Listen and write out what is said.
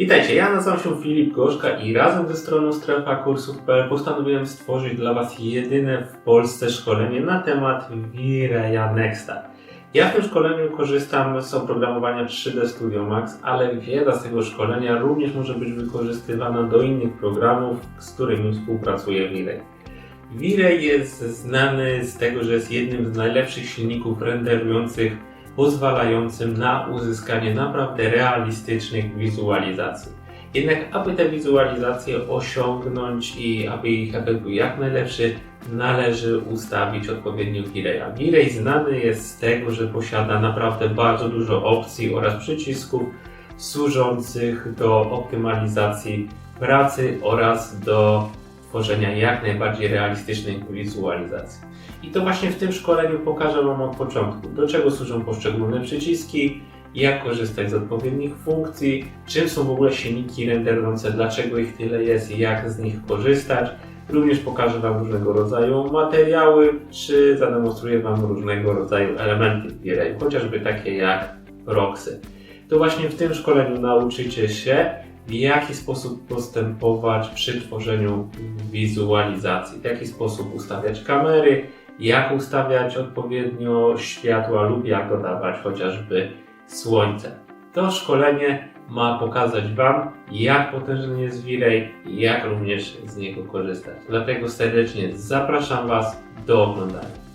Witajcie, ja nazywam się Filip Gorzka i razem ze stroną strefa kursów.pl postanowiłem stworzyć dla Was jedyne w Polsce szkolenie na temat Vireya Nexta. Ja w tym szkoleniu korzystam z oprogramowania 3D Studio Max, ale wiedza z tego szkolenia również może być wykorzystywana do innych programów, z którymi współpracuje Virej. Virej jest znany z tego, że jest jednym z najlepszych silników renderujących pozwalającym na uzyskanie naprawdę realistycznych wizualizacji. Jednak aby te wizualizacje osiągnąć i aby ich efekt był jak najlepszy, należy ustawić odpowiednio Vireya. Virej znany jest z tego, że posiada naprawdę bardzo dużo opcji oraz przycisków służących do optymalizacji pracy oraz do tworzenia jak najbardziej realistycznych wizualizacji. I to właśnie w tym szkoleniu pokażę Wam od początku, do czego służą poszczególne przyciski, jak korzystać z odpowiednich funkcji, czym są w ogóle silniki renderujące, dlaczego ich tyle jest i jak z nich korzystać. Również pokażę Wam różnego rodzaju materiały, czy zademonstruję Wam różnego rodzaju elementy w chociażby takie jak Roxy. To właśnie w tym szkoleniu nauczycie się, w jaki sposób postępować przy tworzeniu wizualizacji, w jaki sposób ustawiać kamery, jak ustawiać odpowiednio światła lub jak dodawać chociażby słońce. To szkolenie ma pokazać Wam, jak potężny jest Virej i jak również z niego korzystać. Dlatego serdecznie zapraszam Was do oglądania.